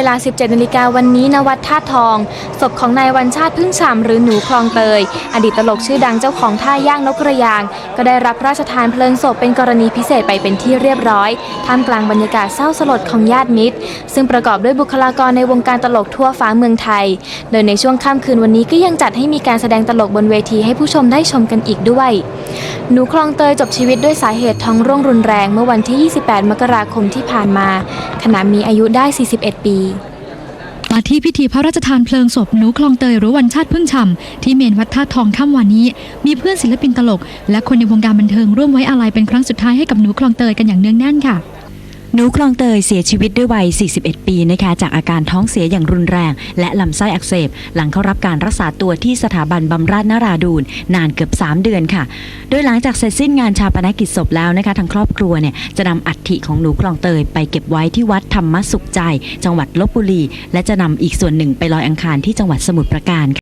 เวลา 17 นาฬิกาวันนี้ณวัดท่าทอง ศพของนายวันชาติพึ่งฉ่ำหรือหนูคลองเตย อดีตตลกชื่อดังเจ้าของท่าย่างนกกระยาง ก็ได้รับพระราชทานเพลิงศพเป็นกรณีพิเศษไปเป็นที่เรียบร้อย ท่ามกลางบรรยากาศเศร้าสลดของญาติมิตร ซึ่งประกอบด้วยบุคลากรในวงการตลกทั่วฟ้าเมืองไทย โดยในช่วงค่ำคืนวันนี้ก็ยังจัดให้มีการแสดงตลกบนเวทีให้ผู้ชมได้ชมกันอีกด้วยหนูคลองเตยจบชีวิตด้วยสาเหตุท้องร่วงรุนแรงเมื่อวันที่ 28 มกราคมที่ผ่านมาขณะมีอายุได้ 41 ปี มาที่พิธีพระราชทานเพลิงศพหนูคลองเตยหรือวันชาติพึ่งฉ่ำที่เมนวัดท่าทองค่ำวันนี้ มีเพื่อนศิลปินตลก และคนในวงการบันเทิงร่วมไว้อาลัยเป็นครั้งสุดท้ายให้กับหนูคลองเตยกันอย่างเนื่องแน่นค่ะ หนูคลองเตยเสียชีวิตด้วยวัย 41 ปีนะคะจากอาการท้องเสียอย่างรุนแรง และลำไส้อักเสบ หลังเข้ารับการรักษาตัวที่สถาบันบำราศนาราดูนนานเกือบ 3 เดือนค่ะ โดยหลังจากเสร็จสิ้นงานชาปนกิจศพแล้วนะคะทางครอบครัวเนี่ยจะนำอัฐิของหนูคลองเตยไปเก็บไว้ที่วัดธรรมสุขใจ จังหวัดลบบุรี และจะนำอีกส่วนหนึ่งไปลอยอังคารที่จังหวัดสมุทรปราการค่ะ